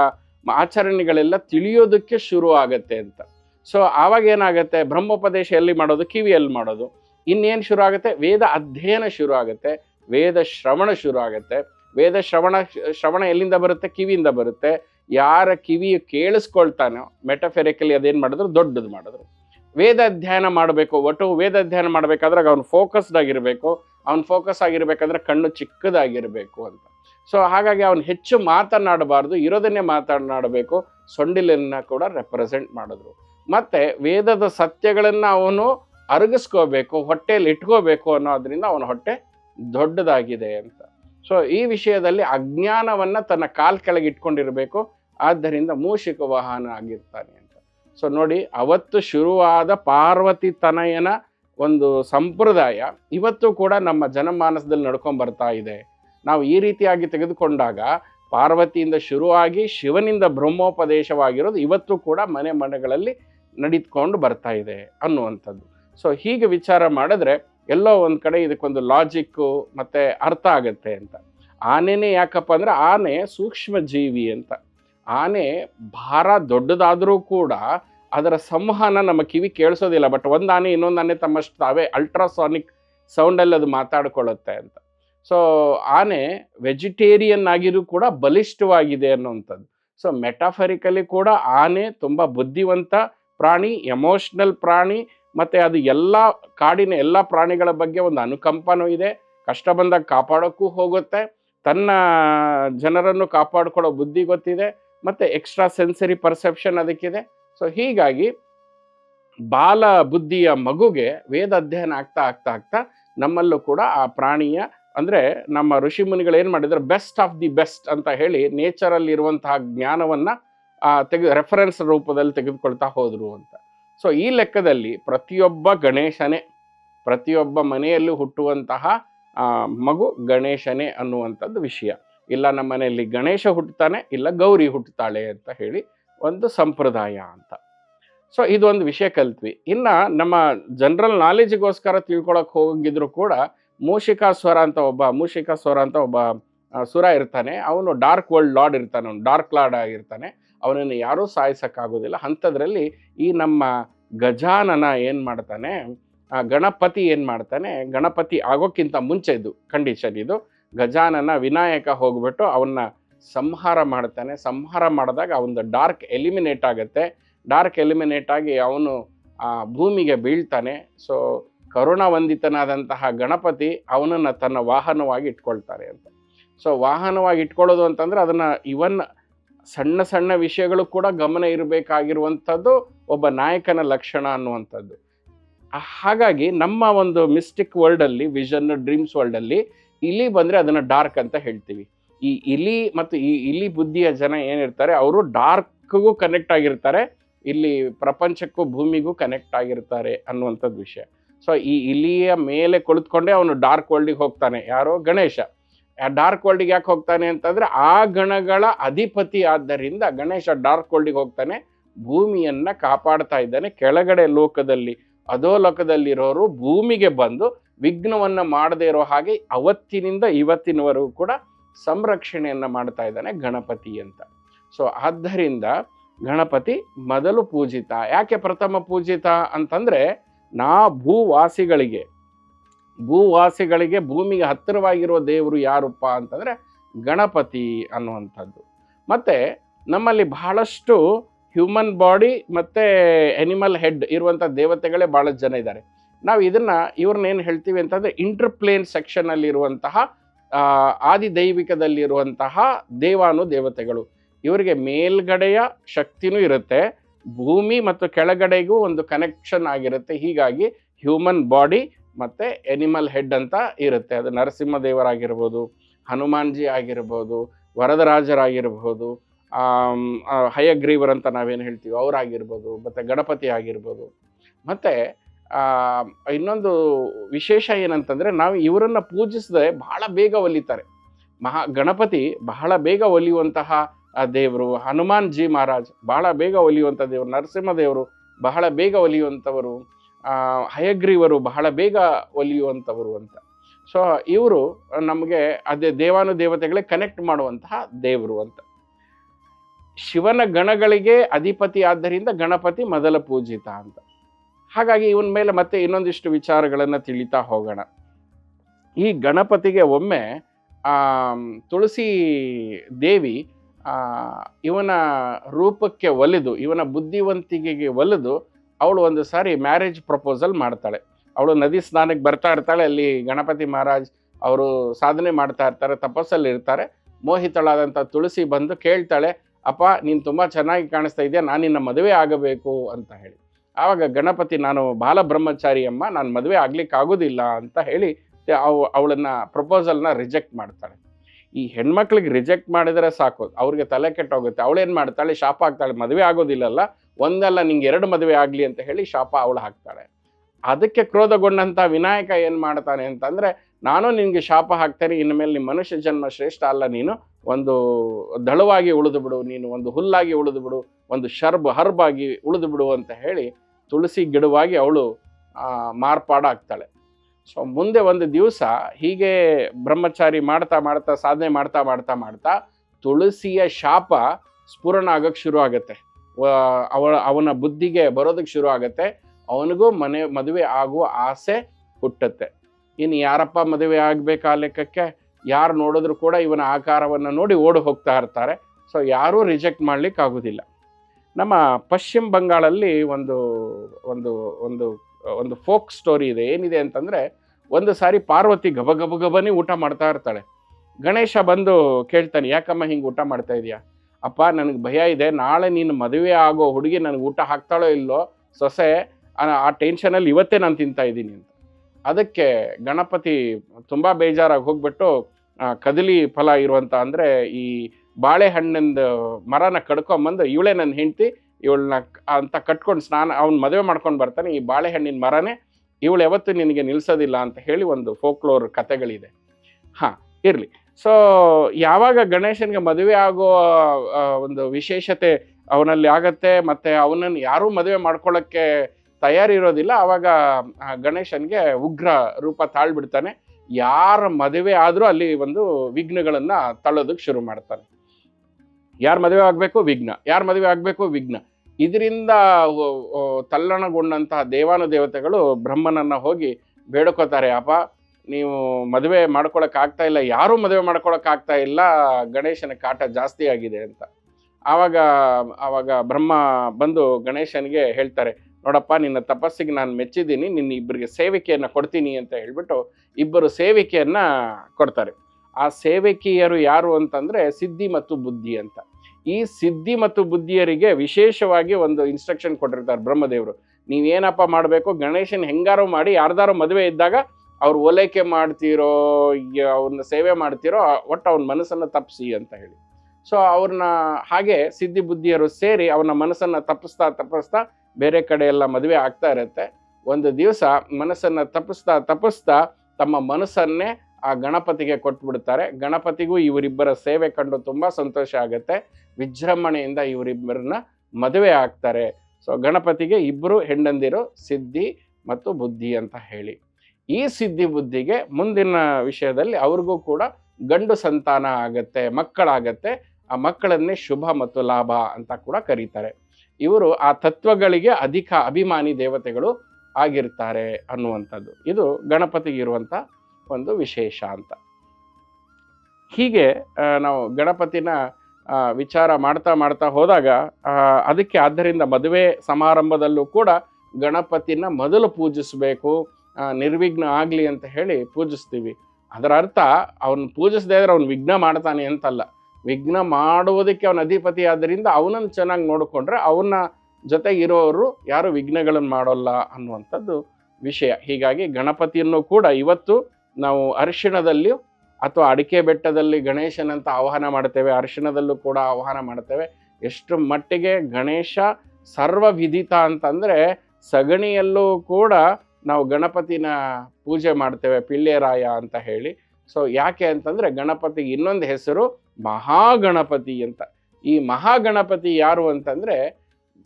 ಆಚರಣೆಗಳೆಲ್ಲ ತಿಳಿಯೋದಕ್ಕೆ ಶುರು ಆಗತ್ತೆ ಅಂತ. ಸೊ ಆವಾಗ ಏನಾಗುತ್ತೆ? ಬ್ರಹ್ಮೋಪದೇಶ ಎಲ್ಲಿ ಮಾಡೋದು? ಕಿವಿಯಲ್ಲಿ ಮಾಡೋದು. ಇನ್ನೇನು ಶುರು ಆಗುತ್ತೆ ವೇದ ಅಧ್ಯಯನ ಶುರು ಆಗುತ್ತೆ ವೇದ ಶ್ರವಣ ಶುರು ಆಗುತ್ತೆ ವೇದ ಶ್ರವಣ ಶ್ರವಣ ಎಲ್ಲಿಂದ ಬರುತ್ತೆ? ಕಿವಿಯಿಂದ ಬರುತ್ತೆ. ಯಾರ ಕಿವಿ ಕೇಳಿಸ್ಕೊಳ್ತಾನೋ ಮೆಟಫೆರಿಕಲಿ ಅದೇನು ಮಾಡಿದ್ರು? ದೊಡ್ಡದು ಮಾಡಿದ್ರು. ವೇದ ಅಧ್ಯಯನ ಮಾಡಬೇಕು, ಒಟ್ಟು ವೇದ ಅಧ್ಯಯನ ಮಾಡಬೇಕಾದ್ರೆ ಅವ್ನು ಫೋಕಸ್ಡ್ ಆಗಿರಬೇಕು, ಅವ್ನು ಫೋಕಸ್ ಆಗಿರ್ಬೇಕಂದ್ರೆ ಕಣ್ಣು ಚಿಕ್ಕದಾಗಿರಬೇಕು ಅಂತ. ಸೊ ಹಾಗಾಗಿ ಅವನು ಹೆಚ್ಚು ಮಾತನಾಡಬಾರ್ದು, ಇರೋದನ್ನೇ ಮಾತನಾಡಬೇಕು, ಸೊಂಡಿಲನ್ನ ಕೂಡ ರೆಪ್ರೆಸೆಂಟ್ ಮಾಡಿದ್ರು. ಮತ್ತೆ ವೇದದ ಸತ್ಯಗಳನ್ನ ಅವನು ಅರಗಿಸ್ಕೋಬೇಕು ಹೊಟ್ಟೆಯಲ್ಲಿ ಇಟ್ಕೋಬೇಕು ಅನ್ನೋದ್ರಿಂದ ಅವನ ಹೊಟ್ಟೆ ದೊಡ್ಡದಾಗಿದೆ ಅಂತ. ಸೊ ಈ ವಿಷಯದಲ್ಲಿ ಅಜ್ಞಾನವನ್ನ ತನ್ನ ಕಾಲ್ ಕೆಳಗೆ ಇಟ್ಕೊಂಡಿರ್ಬೇಕು, ಆದ್ದರಿಂದ ಮೂಷಿಕ ವಾಹನ ಆಗಿರ್ತಾನೆ. ಸೊ ನೋಡಿ, ಅವತ್ತು ಶುರುವಾದ ಪಾರ್ವತಿ ತನಯನ ಒಂದು ಸಂಪ್ರದಾಯ ಇವತ್ತು ಕೂಡ ನಮ್ಮ ಜನಮಾನಸದಲ್ಲಿ ನಡ್ಕೊಂಡು ಬರ್ತಾ ಇದೆ. ನಾವು ಈ ರೀತಿಯಾಗಿ ತೆಗೆದುಕೊಂಡಾಗ ಪಾರ್ವತಿಯಿಂದ ಶುರುವಾಗಿ ಶಿವನಿಂದ ಬ್ರಹ್ಮೋಪದೇಶವಾಗಿರೋದು ಇವತ್ತು ಕೂಡ ಮನೆ ಮನೆಗಳಲ್ಲಿ ನಡೀತ್ಕೊಂಡು ಬರ್ತಾ ಇದೆ ಅನ್ನುವಂಥದ್ದು. ಸೊ ಹೀಗೆ ವಿಚಾರ ಮಾಡಿದ್ರೆ ಎಲ್ಲೋ ಒಂದು ಕಡೆ ಇದಕ್ಕೊಂದು ಲಾಜಿಕ್ಕು ಮತ್ತು ಅರ್ಥ ಆಗುತ್ತೆ ಅಂತ. ಆನೆನೇ ಯಾಕಪ್ಪ ಅಂದರೆ ಆನೆ ಸೂಕ್ಷ್ಮ ಜೀವಿ ಅಂತ. ಆನೆ ಭಾರ ದೊಡ್ಡದಾದರೂ ಕೂಡ ಅದರ ಸಂವಹನ ನಮ್ಮ ಕಿವಿ ಕೇಳಿಸೋದಿಲ್ಲ ಬಟ್ ಒಂದು ಆನೆ ಇನ್ನೊಂದು ಆನೆ ತಮ್ಮಷ್ಟು ತಾವೇ ಅಲ್ಟ್ರಾಸಾನಿಕ್ ಸೌಂಡಲ್ಲಿ ಅದು ಮಾತಾಡ್ಕೊಳ್ಳುತ್ತೆ ಅಂತ. ಸೊ ಆನೆ ವೆಜಿಟೇರಿಯನ್ ಆಗಿರೂ ಕೂಡ ಬಲಿಷ್ಠವಾಗಿದೆ ಅನ್ನುವಂಥದ್ದು. ಸೊ ಮೆಟಾಫರಿಕಲಿ ಕೂಡ ಆನೆ ತುಂಬ ಬುದ್ಧಿವಂತ ಪ್ರಾಣಿ ಎಮೋಷ್ನಲ್ ಪ್ರಾಣಿ, ಮತ್ತು ಅದು ಎಲ್ಲ ಕಾಡಿನ ಎಲ್ಲ ಪ್ರಾಣಿಗಳ ಬಗ್ಗೆ ಒಂದು ಅನುಕಂಪನೂ ಇದೆ. ಕಷ್ಟ ಬಂದಾಗ ಕಾಪಾಡೋಕ್ಕೂ ಹೋಗುತ್ತೆ. ತನ್ನ ಜನರನ್ನು ಕಾಪಾಡ್ಕೊಳ್ಳೋ ಬುದ್ಧಿ ಗೊತ್ತಿದೆ. ಮತ್ತು ಎಕ್ಸ್ಟ್ರಾ ಸೆನ್ಸರಿ ಪರ್ಸೆಪ್ಷನ್ ಅದಕ್ಕಿದೆ. ಸೊ ಹೀಗಾಗಿ ಬಾಲ ಬುದ್ಧಿಯ ಮಗುಗೆ ವೇದ ಅಧ್ಯಯನ ಆಗ್ತಾ ಆಗ್ತಾ ಆಗ್ತಾ ನಮ್ಮಲ್ಲೂ ಕೂಡ ಆ ಪ್ರಾಣಿಯ, ಅಂದ್ರೆ ನಮ್ಮ ಋಷಿ ಮುನಿಗಳು ಏನು ಮಾಡಿದ್ರು? ಬೆಸ್ಟ್ ಆಫ್ ದಿ ಬೆಸ್ಟ್ ಅಂತ ಹೇಳಿ ನೇಚರಲ್ಲಿ ಇರುವಂತಹ ಜ್ಞಾನವನ್ನ ತೆಗೆ ರೆಫರೆನ್ಸ್ ರೂಪದಲ್ಲಿ ತೆಗೆದುಕೊಳ್ತಾ ಹೋದರು ಅಂತ. ಸೊ ಈ ಲೆಕ್ಕದಲ್ಲಿ ಪ್ರತಿಯೊಬ್ಬ ಗಣೇಶನೇ, ಪ್ರತಿಯೊಬ್ಬ ಮನೆಯಲ್ಲೂ ಹುಟ್ಟುವಂತಹ ಮಗು ಗಣೇಶನೇ ಅನ್ನುವಂಥದ್ದು ವಿಷಯ. ಇಲ್ಲ ನಮ್ಮ ಮನೆಯಲ್ಲಿ ಗಣೇಶ ಹುಟ್ಟುತ್ತಾನೆ, ಇಲ್ಲ ಗೌರಿ ಹುಟ್ಟುತ್ತಾಳೆ ಅಂತ ಹೇಳಿ ಒಂದು ಸಂಪ್ರದಾಯ ಅಂತ. ಸೊ ಇದೊಂದು ವಿಷಯ ಕಲ್ತ್ವಿ. ಇನ್ನ ನಮ್ಮ ಜನರಲ್ ನಾಲೆಜ್ಗೋಸ್ಕರ ತಿಳ್ಕೊಳಕ್ ಹೋಗಿದ್ರು ಕೂಡ ಮೂಷಿಕಾ ಸ್ವರ ಅಂತ ಒಬ್ಬ, ಮೂಷಿಕಾ ಸ್ವರ ಅಂತ ಒಬ್ಬ ಸುರ ಇರ್ತಾನೆ. ಅವನು ಡಾರ್ಕ್ ವರ್ಲ್ಡ್ ಲಾರ್ಡ್ ಇರ್ತಾನೆ. ಅವನು ಡಾರ್ಕ್ ಲಾರ್ಡ್ ಆಗಿರ್ತಾನೆ. ಅವನನ್ನು ಯಾರೂ ಸಾಯಿಸಕ್ಕಾಗೋದಿಲ್ಲ. ಅಂಥದ್ರಲ್ಲಿ ಈ ನಮ್ಮ ಗಜಾನನ ಏನ್ ಮಾಡ್ತಾನೆ ಗಣಪತಿ ಏನ್ ಮಾಡ್ತಾನೆ, ಗಣಪತಿ ಆಗೋಕ್ಕಿಂತ ಮುಂಚೆ ಇದು, ಕಂಡೀಷನ್ ಇದು, ಗಜಾನನ ವಿನಾಯಕ ಹೋಗ್ಬಿಟ್ಟು ಅವನ್ನ ಸಂಹಾರ ಮಾಡ್ತಾನೆ ಸಂಹಾರ ಮಾಡಿದಾಗ ಅವನ ಡಾರ್ಕ್ ಎಲಿಮಿನೇಟ್ ಆಗುತ್ತೆ. ಡಾರ್ಕ್ ಎಲಿಮಿನೇಟ್ ಆಗಿ ಅವನು ಆ ಭೂಮಿಗೆ ಬೀಳ್ತಾನೆ. ಸೊ, ಕರುಣಾವಂದಿತನಾದಂತಹ ಗಣಪತಿ ಅವನನ್ನು ತನ್ನ ವಾಹನವಾಗಿ ಇಟ್ಕೊಳ್ತಾರೆ ಅಂತ. ಸೊ, ವಾಹನವಾಗಿ ಇಟ್ಕೊಳ್ಳೋದು ಅಂತಂದರೆ ಅದನ್ನು ಇವನ್ ಸಣ್ಣ ಸಣ್ಣ ವಿಷಯಗಳು ಕೂಡ ಗಮನ ಇರಬೇಕಾಗಿರುವಂಥದ್ದು ಒಬ್ಬ ನಾಯಕನ ಲಕ್ಷಣ ಅನ್ನುವಂಥದ್ದು. ಹಾಗಾಗಿ ನಮ್ಮ ಒಂದು ಮಿಸ್ಟಿಕ್ ವರ್ಲ್ಡಲ್ಲಿ, ವಿಷನ್, ಡ್ರೀಮ್ಸ್ ವರ್ಲ್ಡಲ್ಲಿ ಇಲ್ಲಿ ಬಂದರೆ ಅದನ್ನು ಅದನ್ನ ಡಾರ್ಕ್ ಅಂತ ಹೇಳ್ತೀವಿ. ಈ ಇಲಿ ಮತ್ತು ಈ ಇಲಿ ಬುದ್ಧಿಯ ಜನ ಏನಿರ್ತಾರೆ, ಅವರು ಡಾರ್ಕ್ಗೂ ಕನೆಕ್ಟ್ ಆಗಿರ್ತಾರೆ, ಇಲ್ಲಿ ಪ್ರಪಂಚಕ್ಕೂ ಭೂಮಿಗೂ ಕನೆಕ್ಟ್ ಆಗಿರ್ತಾರೆ ಅನ್ನುವಂಥದ್ದು ವಿಷಯ. ಸೊ, ಈ ಇಲಿಯ ಮೇಲೆ ಕುಳಿತುಕೊಂಡೇ ಅವನು ಡಾರ್ಕ್ ವರ್ಲ್ಡಿಗೆ ಹೋಗ್ತಾನೆ. ಯಾರೋ ಗಣೇಶ. ಆ ಡಾರ್ಕ್ ವರ್ಲ್ಡಿಗೆ ಯಾಕೆ ಹೋಗ್ತಾನೆ ಅಂತಂದರೆ, ಆ ಗಣಗಳ ಅಧಿಪತಿ ಆದ್ದರಿಂದ ಗಣೇಶ ಡಾರ್ಕ್ ವರ್ಲ್ಡಿಗೆ ಹೋಗ್ತಾನೆ, ಭೂಮಿಯನ್ನು ಕಾಪಾಡ್ತಾ ಇದ್ದಾನೆ. ಕೆಳಗಡೆ ಲೋಕದಲ್ಲಿ ಅಧೋಲೋಕದಲ್ಲಿರೋರು ಭೂಮಿಗೆ ಬಂದು ವಿಘ್ನವನ್ನು ಮಾಡದೇ ಇರೋ ಹಾಗೆ ಅವತ್ತಿನಿಂದ ಇವತ್ತಿನವರೆಗೂ ಕೂಡ ಸಂರಕ್ಷಣೆಯನ್ನ ಮಾಡ್ತಾ ಇದ್ದಾನೆ ಗಣಪತಿ ಅಂತ. ಸೊ ಆದ್ದರಿಂದ ಗಣಪತಿ ಮೊದಲು ಪೂಜಿತ. ಯಾಕೆ ಪ್ರಥಮ ಪೂಜಿತ ಅಂತಂದರೆ ನಾ ಭೂವಾಸಿಗಳಿಗೆ ಭೂವಾಸಿಗಳಿಗೆ ಭೂಮಿಗೆ ಹತ್ತಿರವಾಗಿರುವ ದೇವರು ಯಾರಪ್ಪ ಅಂತಂದರೆ ಗಣಪತಿ ಅನ್ನುವಂಥದ್ದು. ಮತ್ತು ನಮ್ಮಲ್ಲಿ ಬಹಳಷ್ಟು ಹ್ಯೂಮನ್ ಬಾಡಿ ಮತ್ತು ಎನಿಮಲ್ ಹೆಡ್ ಇರುವಂಥ ದೇವತೆಗಳೇ ಭಾಳಷ್ಟು ಜನ ಇದ್ದಾರೆ. ನಾವು ಇದನ್ನು ಇವ್ರನ್ನ ಏನು ಹೇಳ್ತೀವಿ ಅಂತಂದರೆ ಇಂಟರ್ಪ್ಲೇನ್ ಸೆಕ್ಷನ್ ಅಲ್ಲಿ ಇರುವಂತಹ ಆ, ಆದಿದೈವಿಕದಲ್ಲಿರುವಂತಹ ದೇವಾನು ದೇವತೆಗಳು. ಇವರಿಗೆ ಮೇಲ್ಗಡೆಯ ಶಕ್ತಿನೂ ಇರುತ್ತೆ ಭೂಮಿ ಮತ್ತು ಕೆಳಗಡೆಗೂ ಒಂದು ಕನೆಕ್ಷನ್ ಆಗಿರುತ್ತೆ. ಹೀಗಾಗಿ ಹ್ಯೂಮನ್ ಬಾಡಿ ಮತ್ತೆ ಎನಿಮಲ್ ಹೆಡ್ ಅಂತ ಇರುತ್ತೆ. ಅದು ನರಸಿಂಹದೇವರಾಗಿರ್ಬೋದು ಹನುಮಾನ್ಜಿ ಆಗಿರ್ಬೋದು ವರದರಾಜರಾಗಿರ್ಬೋದು ಆಮ್, ಆ, ಹಯಗ್ರೀವರ್ ಅಂತ ನಾವೇನು ಹೇಳ್ತೀವಿ ಅವರಾಗಿರ್ಬೋದು ಮತ್ತೆ ಗಣಪತಿ ಆಗಿರ್ಬೋದು. ಮತ್ತೆ ಇನ್ನೊಂದು ವಿಶೇಷ ಏನಂತಂದ್ರೆ ನಾವು ಇವರನ್ನ ಪೂಜಿಸಿದ್ರೆ ಬಹಳ ಬೇಗ ಒಲಿತಾರೆ. ಮಹಾ, ಗಣಪತಿ ಬಹಳ ಬೇಗ ಒಲಿಯುವಂತಹ ದೇವರು. ಹನುಮಾನ್ ಜಿ ಮಹಾರಾಜ್ ಬಹಳ ಬೇಗ ಒಲಿಯುವಂಥ ದೇವರು. ನರಸಿಂಹ ದೇವರು ಬಹಳ ಬೇಗ ಒಲಿಯುವಂಥವರು. ಹಯಗ್ರೀವರು ಬಹಳ ಬೇಗ ಒಲಿಯುವಂಥವರು ಅಂತ. ಸೊ ಇವರು ನಮಗೆ ಅದೇ ದೇವಾನು ದೇವತೆಗಳೇ ಕನೆಕ್ಟ್ ಮಾಡುವಂತಹ ದೇವರು ಅಂತ. ಶಿವನ ಗಣಗಳಿಗೆ ಅಧಿಪತಿ ಆದ್ದರಿಂದ ಗಣಪತಿ ಮೊದಲ ಪೂಜಿತ ಅಂತ. ಹಾಗಾಗಿ ಇವನ ಮೇಲೆ ಮತ್ತೆ ಇನ್ನೊಂದಿಷ್ಟು ವಿಚಾರಗಳನ್ನು ತಿಳಿತಾ ಹೋಗೋಣ. ಈ ಗಣಪತಿಗೆ ಒಮ್ಮೆ ತುಳಸಿ ದೇವಿ ಇವನ ರೂಪಕ್ಕೆ ಒಲಿದು, ಇವನ ಬುದ್ಧಿವಂತಿಕೆಗೆ ಒಲಿದು, ಅವಳು ಒಂದು ಸಾರಿ ಮ್ಯಾರೇಜ್ ಪ್ರಪೋಸಲ್ ಮಾಡ್ತಾಳೆ. ಅವಳು ನದಿ ಸ್ನಾನಕ್ಕೆ ಬರ್ತಾ ಇರ್ತಾಳೆ, ಅಲ್ಲಿ ಗಣಪತಿ ಮಹಾರಾಜ್ ಅವರು ಸಾಧನೆ ಮಾಡ್ತಾ ಇರ್ತಾರೆ, ತಪಸ್ಸಲ್ಲಿ ಇರ್ತಾರೆ. ಮೋಹಿತಳಾದಂಥ ತುಳಸಿ ಬಂದು ಕೇಳ್ತಾಳೆ, ಅಪ್ಪ, ನೀನು ತುಂಬ ಚೆನ್ನಾಗಿ ಕಾಣಿಸ್ತಾ ಇದೆಯಾ, ನಾನು ನಿನ್ನ ಮದುವೆ ಆಗಬೇಕು, ಅಂತ ಹೇಳಿ. ಆವಾಗ ಗಣಪತಿ ನಾನು ಬಾಲ ಬ್ರಹ್ಮಚಾರಿ ಅಮ್ಮ ನಾನು ಮದುವೆ ಆಗ್ಲಿಕ್ಕೆ ಆಗೋದಿಲ್ಲ ಅಂತ ಹೇಳಿ ಅವು ಅವಳನ್ನ ಪ್ರಪೋಸಲ್ನ ರಿಜೆಕ್ಟ್ ಮಾಡ್ತಾಳೆ. ಈ ಹೆಣ್ಮಕ್ಳಿಗೆ ರಿಜೆಕ್ಟ್ ಮಾಡಿದರೆ ಸಾಕು, ಅವ್ರಿಗೆ ತಲೆ ಕೆಟ್ಟೋಗುತ್ತೆ ಅವಳೇನು ಮಾಡ್ತಾಳೆ, ಶಾಪ ಹಾಕ್ತಾಳೆ, ಮದುವೆ ಆಗೋದಿಲ್ಲಲ್ಲ, ಒಂದಲ್ಲ ನಿಂಗೆ ಎರಡು ಮದುವೆ ಆಗಲಿ ಅಂತ ಹೇಳಿ ಶಾಪ ಅವಳು ಹಾಕ್ತಾಳೆ. ಅದಕ್ಕೆ ಕ್ರೋಧಗೊಂಡಂಥ ವಿನಾಯಕ ಏನು ಮಾಡ್ತಾನೆ ಅಂತಂದ್ರೆ, ನಾನು ನಿನಗೆ ಶಾಪ ಹಾಕ್ತೇನೆ, ಇನ್ಮೇಲೆ ನಿಮ್ಮ ಮನುಷ್ಯ ಜನ್ಮ ಶ್ರೇಷ್ಠ ಅಲ್ಲ ನೀನು, ಒಂದು ದಳವಾಗಿ ಉಳಿದು ಬಿಡು, ನೀನು ಒಂದು ಹುಲ್ಲಾಗಿ ಉಳಿದು ಬಿಡು, ಒಂದು ಶರ್ಬ್ ಹರ್ಬಾಗಿ ಉಳಿದು ಬಿಡು ಅಂತ ಹೇಳಿ ತುಳಸಿ ಗಿಡವಾಗಿ ಅವಳು ಮಾರ್ಪಾಡಾಗ್ತಾಳೆ. ಸೊ ಮುಂದೆ ಒಂದು ದಿವಸ ಹೀಗೆ ಬ್ರಹ್ಮಚಾರಿ ಮಾಡ್ತಾ ಮಾಡ್ತಾ, ಸಾಧನೆ ಮಾಡ್ತಾ ಮಾಡ್ತಾ ಮಾಡ್ತಾ ತುಳಸಿಯ ಶಾಪ ಸ್ಫುರಣ ಆಗಕ್ಕೆ ಶುರು ಆಗುತ್ತೆ. ಅವಳ, ಅವನ ಬುದ್ಧಿಗೆ ಬರೋದಕ್ಕೆ ಶುರು ಆಗುತ್ತೆ. ಅವನಿಗೂ ಮನೆ, ಮದುವೆ ಆಗುವ ಆಸೆ ಹುಟ್ಟುತ್ತೆ. ಇನ್ನು ಯಾರಪ್ಪ ಮದುವೆ ಆಗ್ಬೇಕಾ ಲೆಕ್ಕಕ್ಕೆ? ಯಾರು ನೋಡಿದ್ರು ಕೂಡ ಇವನ ಆಕಾರವನ್ನು ನೋಡಿ ಓಡಿ ಹೋಗ್ತಾ ಇರ್ತಾರೆ. ಸೊ ಯಾರೂ ರಿಜೆಕ್ಟ್ ಮಾಡ್ಲಿಕ್ಕೆ ಆಗೋದಿಲ್ಲ ನಮ್ಮ ಪಶ್ಚಿಮ ಬಂಗಾಳಲ್ಲಿ ಒಂದು ಒಂದು ಒಂದು ಒಂದು ಫೋಕ್ ಸ್ಟೋರಿ ಇದೆ. ಏನಿದೆ ಅಂತಂದ್ರೆ, ಒಂದು ಸಾರಿ ಪಾರ್ವತಿ ಗಬ ಗಬ ಗಬನಿ ಊಟ ಮಾಡ್ತಾ ಇರ್ತಾಳೆ. ಗಣೇಶ ಬಂದು ಕೇಳ್ತಾನೆ, ಯಾಕಮ್ಮ ಹಿಂಗೆ ಊಟ ಮಾಡ್ತಾ ಇದೆಯಾ? ಅಪ್ಪ, ನನಗೆ ಭಯ ಇದೆ. ನಾಳೆ ನೀನು ಮದುವೆ ಆಗೋ ಹುಡುಗಿ ನನಗೆ ಊಟ ಹಾಕ್ತಾಳೋ ಇಲ್ಲೋ ಸೊಸೆ, ಆ- ಟೆನ್ಷನಲ್ಲಿ ಇವತ್ತೇ ನಾನು ತಿಂತಾ ಇದ್ದೀನಿ ಅಂತ. ಅದಕ್ಕೆ ಗಣಪತಿ ತುಂಬ ಬೇಜಾರಾಗಿ ಹೋಗ್ಬಿಟ್ಟು ಕದಲಿ ಫಲ ಇರುವಂಥ ಅಂದರೆ ಈ ಬಾಳೆಹಣ್ಣಿಂದ ಮರನ ಕಡ್ಕೊಂಬಂದು ಇವಳೇ ನನ್ನ ಹೆಂಡತಿ, ಇವಳನ್ನ ಅಂತ ಕಟ್ಕೊಂಡು ಸ್ನಾನ, ಅವ್ನು ಮದುವೆ ಮಾಡ್ಕೊಂಡು ಬರ್ತಾನೆ, ಈ ಬಾಳೆಹಣ್ಣಿನ ಮರನೇ ಇವಳು ಯಾವತ್ತೂ ನಿನಗೆ ನಿಲ್ಸೋದಿಲ್ಲ ಅಂತ ಹೇಳಿ ಒಂದು ಫೋಕ್ಲೋರ್ ಕಥೆಗಳಿದೆ. ಹಾಂ, ಇರಲಿ. ಸೊ ಯಾವಾಗ ಗಣೇಶನಿಗೆ ಮದುವೆ ಆಗೋ ಒಂದು ವಿಶೇಷತೆ ಅವನಲ್ಲಿ ಆಗತ್ತೆ, ಮತ್ತೆ ಅವನನ್ನು ಯಾರೂ ಮದುವೆ ಮಾಡ್ಕೊಳ್ಳೋಕ್ಕೆ ತಯಾರಿರೋದಿಲ್ಲ ಆವಾಗ ಗಣೇಶನಿಗೆ ಗಣೇಶನ್ಗೆ ಉಗ್ರ ರೂಪ ತಾಳ್ಬಿಡ್ತಾನೆ. ಯಾರ ಮದುವೆ ಆದರೂ ಅಲ್ಲಿ ಒಂದು ವಿಘ್ನಗಳನ್ನು ತಳ್ಳೋದಕ್ಕೆ ಶುರು ಮಾಡ್ತಾನೆ. ಯಾರು ಮದುವೆ ಆಗಬೇಕು? ವಿಘ್ನ. ಯಾರು ಮದುವೆ ಆಗಬೇಕು? ವಿಘ್ನ. ಇದರಿಂದ ತಲ್ಲಣಗೊಂಡಂತಹ ದೇವಾನು ದೇವತೆಗಳು ಬ್ರಹ್ಮನನ್ನ ಹೋಗಿ ಬೇಡ್ಕೋತಾರೆ. ಅಪ್ಪ ನೀವು ಮದುವೆ ಮಾಡ್ಕೊಳಕ್ ಆಗ್ತಾ ಇಲ್ಲ. ಯಾರೂ ಮದುವೆ ಮಾಡ್ಕೊಳಕ್ ಆಗ್ತಾ ಇಲ್ಲ. ಗಣೇಶನ ಕಾಟ ಜಾಸ್ತಿ ಆಗಿದೆ ಅಂತ. ಆವಾಗ ಆವಾಗ ಬ್ರಹ್ಮ ಬಂದು ಗಣೇಶನಿಗೆ ಹೇಳ್ತಾರೆ, ನೋಡಪ್ಪ, ನಿನ್ನ ತಪಸ್ಸಿಗೆ ನಾನು ಮೆಚ್ಚಿದ್ದೀನಿ. ನಿನ್ನ ಇಬ್ಬರಿಗೆ ಸೇವಿಕೆಯನ್ನ ಕೊಡ್ತೀನಿ ಅಂತ ಹೇಳ್ಬಿಟ್ಟು ಇಬ್ಬರು ಸೇವಿಕೆಯನ್ನು ಕೊಡ್ತಾರೆ. ಆ ಸೇವಕಿಯರು ಯಾರು ಅಂತಂದ್ರೆ ಸಿದ್ಧಿ ಮತ್ತು ಬುದ್ಧಿ ಅಂತ. ಈ ಸಿದ್ಧಿ ಮತ್ತು ಬುದ್ಧಿಯರಿಗೆ ವಿಶೇಷವಾಗಿ ಒಂದು ಇನ್ಸ್ಟ್ರಕ್ಷನ್ ಕೊಟ್ಟಿರ್ತಾರೆ ಬ್ರಹ್ಮದೇವರು. ನೀವೇನಪ್ಪ ಮಾಡಬೇಕು? ಗಣೇಶನ ಹೆಂಗಾರು ಮಾಡಿ ಯಾರ್ದಾರು ಮದುವೆ ಇದ್ದಾಗ ಅವ್ರು ಓಲೈಕೆ ಮಾಡ್ತೀರೋ ಅವ್ರನ್ನ ಸೇವೆ ಮಾಡ್ತೀರೋ ಒಟ್ಟು ಅವನ ಮನಸ್ಸನ್ನು ತಪ್ಪಿಸಿ ಅಂತ ಹೇಳಿ. ಸೊ ಅವ್ರನ್ನ ಹಾಗೆ ಸಿದ್ಧಿ ಬುದ್ಧಿಯರು ಸೇರಿ ಅವನ ಮನಸ್ಸನ್ನು ತಪ್ಪಿಸ್ತಾ ತಪ್ಪಿಸ್ತಾ ಬೇರೆ ಕಡೆ ಎಲ್ಲ ಮದುವೆ ಆಗ್ತಾ ಇರುತ್ತೆ. ಒಂದು ದಿವಸ ಮನಸ್ಸನ್ನು ತಪ್ಪಿಸ್ತಾ ತಪ್ಪಿಸ್ತಾ ತಮ್ಮ ಮನಸ್ಸನ್ನೇ ಆ ಗಣಪತಿಗೆ ಕೊಟ್ಬಿಡ್ತಾರೆ. ಗಣಪತಿಗೂ ಇವರಿಬ್ಬರ ಸೇವೆ ಕಂಡು ತುಂಬ ಸಂತೋಷ ಆಗುತ್ತೆ. ವಿಜೃಂಭಣೆಯಿಂದ ಇವರಿಬ್ಬರನ್ನ ಮದುವೆ ಆಗ್ತಾರೆ. ಸೊ ಗಣಪತಿಗೆ ಇಬ್ಬರು ಹೆಂಡಂದಿರು, ಸಿದ್ಧಿ ಮತ್ತು ಬುದ್ಧಿ ಅಂತ ಹೇಳಿ. ಈ ಸಿದ್ಧಿ ಬುದ್ಧಿಗೆ ಮುಂದಿನ ವಿಷಯದಲ್ಲಿ ಅವ್ರಿಗೂ ಕೂಡ ಗಂಡು ಸಂತಾನ ಆಗತ್ತೆ, ಮಕ್ಕಳಾಗತ್ತೆ. ಆ ಮಕ್ಕಳನ್ನೇ ಶುಭ ಮತ್ತು ಲಾಭ ಅಂತ ಕೂಡ ಕರೀತಾರೆ. ಇವರು ಆ ತತ್ವಗಳಿಗೆ ಅಧಿಕ ಅಭಿಮಾನಿ ದೇವತೆಗಳು ಆಗಿರ್ತಾರೆ ಅನ್ನುವಂಥದ್ದು. ಇದು ಗಣಪತಿಗೆ ಇರುವಂಥ ಒಂದು ವಿಶೇಷ ಅಂತ. ಹೀಗೆ ನಾವು ಗಣಪತಿನ ವಿಚಾರ ಮಾಡ್ತಾ ಮಾಡ್ತಾ ಹೋದಾಗ ಅದಕ್ಕೆ ಆದ್ದರಿಂದ ಮದುವೆ ಸಮಾರಂಭದಲ್ಲೂ ಕೂಡ ಗಣಪತಿನ ಮೊದಲು ಪೂಜಿಸಬೇಕು ನಿರ್ವಿಘ್ನ ಆಗಲಿ ಅಂತ ಹೇಳಿ ಪೂಜಿಸ್ತೀವಿ. ಅದರ ಅರ್ಥ, ಅವನು ಪೂಜಿಸದೆ ಇದ್ರೆ ಅವ್ನು ವಿಘ್ನ ಮಾಡ್ತಾನೆ ಅಂತಲ್ಲ. ವಿಘ್ನ ಮಾಡುವುದಕ್ಕೆ ಅವನ ಅಧಿಪತಿ ಆದ್ದರಿಂದ ಅವನನ್ನು ಚೆನ್ನಾಗಿ ನೋಡಿಕೊಂಡ್ರೆ ಅವನ ಜೊತೆ ಇರೋರು ಯಾರು ವಿಘ್ನಗಳನ್ನು ಮಾಡೋಲ್ಲ ಅನ್ನುವಂಥದ್ದು ವಿಷಯ. ಹೀಗಾಗಿ ಗಣಪತಿಯನ್ನು ಕೂಡ ಇವತ್ತು ನಾವು ಅರಿಶಿಣದಲ್ಲಿ ಅಥವಾ ಅಡಿಕೆ ಬೆಟ್ಟದಲ್ಲಿ ಗಣೇಶನಂತ ಆಹ್ವಾನ ಮಾಡ್ತೇವೆ ಅರಿಶಿಣದಲ್ಲೂ ಕೂಡ ಆಹ್ವಾನ ಮಾಡ್ತೇವೆ ಎಷ್ಟು ಮಟ್ಟಿಗೆ ಗಣೇಶ ಸರ್ವವಿಧಿತ ಅಂತಂದರೆ ಸಗಣಿಯಲ್ಲೂ ಕೂಡ ನಾವು ಗಣಪತಿನ ಪೂಜೆ ಮಾಡ್ತೇವೆ ಪಿಳ್ಳೆರಾಯ ಅಂತ ಹೇಳಿ. ಸೊ ಯಾಕೆ ಅಂತಂದರೆ ಗಣಪತಿ ಇನ್ನೊಂದು ಹೆಸರು ಮಹಾಗಣಪತಿ ಅಂತ. ಈ ಮಹಾಗಣಪತಿ ಯಾರು ಅಂತಂದರೆ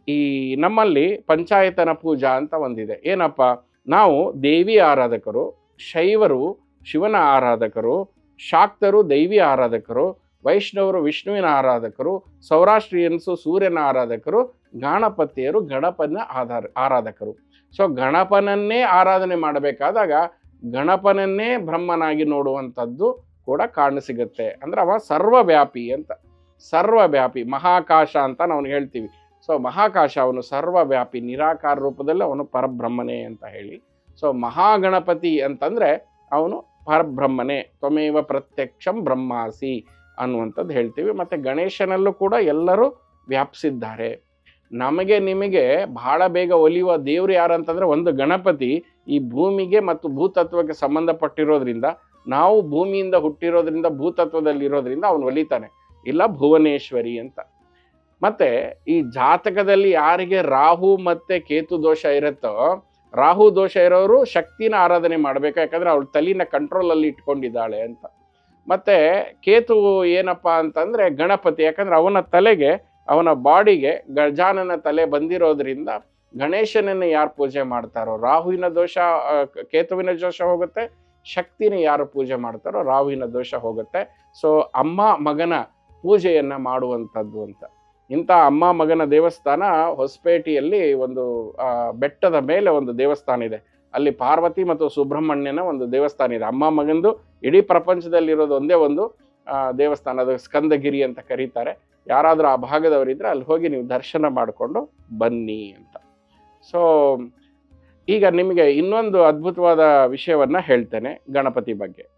ಈ ನಮ್ಮಲ್ಲಿ ಪಂಚಾಯತನ ಪೂಜಾ ಅಂತ ಒಂದಿದೆ. ಏನಪ್ಪ? ನಾವು ದೇವಿ ಆರಾಧಕರು, ಶೈವರು ಶಿವನ ಆರಾಧಕರು, ಶಾಕ್ತರು, ದೈವಿ ಆರಾಧಕರು, ವೈಷ್ಣವರು, ವಿಷ್ಣುವಿನ ಆರಾಧಕರು, ಸೌರಾಷ್ಟ್ರೀಯನ್ಸು ಸೂರ್ಯನ ಆರಾಧಕರು, ಗಣಪತಿಯರು, ಗಣಪನ ಆಧಾರ, ಆರಾಧಕರು. ಸೊ, ಗಣಪನನ್ನೇ ಆರಾಧನೆ ಮಾಡಬೇಕಾದಾಗ ಗಣಪನನ್ನೇ ಬ್ರಹ್ಮನಾಗಿ ನೋಡುವಂಥದ್ದು ಕೂಡ ಕಾಣಸಿಗುತ್ತೆ. ಅಂದ್ರೆ ಅವ ಸರ್ವವ್ಯಾಪಿ ಅಂತ. ಸರ್ವವ್ಯಾಪಿ, ಮಹಾಕಾಶ ಅಂತ ನಾವು ಹೇಳ್ತೀವಿ. ಸೊ, ಮಹಾಕಾಶ ಅವನು ಸರ್ವವ್ಯಾಪಿ, ನಿರಾಕಾರ ರೂಪದಲ್ಲಿ ಅವನು ಪರಬ್ರಹ್ಮನೇ ಅಂತ ಹೇಳಿ. ಸೊ, ಮಹಾಗಣಪತಿ ಅಂತಂದರೆ ಅವನು ಪರಬ್ರಹ್ಮನೇ ತ್ವಮೇವ ಪ್ರತ್ಯಕ್ಷಂ ಬ್ರಹ್ಮಾಸಿ ಅನ್ನುವಂಥದ್ದು ಹೇಳ್ತೀವಿ. ಮತ್ತು ಗಣೇಶನಲ್ಲೂ ಕೂಡ ಎಲ್ಲರೂ ವ್ಯಾಪಿಸಿದ್ದಾರೆ. ನಮಗೆ ನಿಮಗೆ ಬಹಳ ಬೇಗ ಒಲಿಯುವ ದೇವರು ಯಾರಂತಂದರೆ ಒಂದು ಗಣಪತಿ ಈ ಭೂಮಿಗೆ ಮತ್ತು ಭೂತತ್ವಕ್ಕೆ ಸಂಬಂಧಪಟ್ಟಿರೋದ್ರಿಂದ, ನಾವು ಭೂಮಿಯಿಂದ ಹುಟ್ಟಿರೋದ್ರಿಂದ, ಭೂತತ್ವದಲ್ಲಿರೋದ್ರಿಂದ ಅವನು ಒಲಿತಾನೆ. ಇಲ್ಲ ಭುವನೇಶ್ವರಿ ಅಂತ. ಮತ್ತೆ ಈ ಜಾತಕದಲ್ಲಿ ಯಾರಿಗೆ ರಾಹು ಮತ್ತೆ ಕೇತು ದೋಷ ಇರುತ್ತೋ ರಾಹು ದೋಷ ಇರೋರು ಶಕ್ತಿನ ಆರಾಧನೆ ಮಾಡ್ಬೇಕು, ಯಾಕಂದ್ರೆ ಅವಳು ತಲಿನ ಕಂಟ್ರೋಲ್ ಅಲ್ಲಿ ಇಟ್ಕೊಂಡಿದ್ದಾಳೆ ಅಂತ. ಮತ್ತೆ ಕೇತು ಏನಪ್ಪ ಅಂತಂದ್ರೆ ಗಣಪತಿ, ಯಾಕಂದ್ರೆ ಅವನ ತಲೆಗೆ, ಅವನ ಬಾಡಿಗೆ ಗಜಾನನ ತಲೆ ಬಂದಿರೋದ್ರಿಂದ ಗಣೇಶನನ್ನ ಯಾರು ಪೂಜೆ ಮಾಡ್ತಾರೋ, ರಾಹುವಿನ ದೋಷ ಕೇತುವಿನ ದೋಷ ಹೋಗುತ್ತೆ, ಶಕ್ತಿನ ಯಾರು ಪೂಜೆ ಮಾಡ್ತಾರೋ ರಾಹುವಿನ ದೋಷ ಹೋಗುತ್ತೆ. ಸೊ ಅಮ್ಮ ಮಗನ ಪೂಜೆಯನ್ನ ಮಾಡುವಂಥದ್ದು ಅಂತ. ಇಂಥ ಅಮ್ಮ ಮಗನ ದೇವಸ್ಥಾನ ಹೊಸಪೇಟೆಯಲ್ಲಿ ಒಂದು ಬೆಟ್ಟದ ಮೇಲೆ ಒಂದು ದೇವಸ್ಥಾನ ಇದೆ. ಅಲ್ಲಿ ಪಾರ್ವತಿ ಮತ್ತು ಸುಬ್ರಹ್ಮಣ್ಯನ ಒಂದು ದೇವಸ್ಥಾನ ಇದೆ. ಅಮ್ಮ ಮಗಂದು ಇಡೀ ಪ್ರಪಂಚದಲ್ಲಿರೋದು ಒಂದೇ ಒಂದು ದೇವಸ್ಥಾನ, ಅದು ಸ್ಕಂದಗಿರಿ ಅಂತ ಕರೀತಾರೆ. ಯಾರಾದರೂ ಆ ಭಾಗದವರಿದ್ರೆ ಅಲ್ಲಿ ಹೋಗಿ ನೀವು ದರ್ಶನ ಮಾಡಿಕೊಂಡು ಬನ್ನಿ ಅಂತ. ಸೊ, ಈಗ ನಿಮಗೆ ಇನ್ನೊಂದು ಅದ್ಭುತವಾದ ವಿಷಯವನ್ನು ಹೇಳ್ತೇನೆ ಗಣಪತಿ ಬಗ್ಗೆ.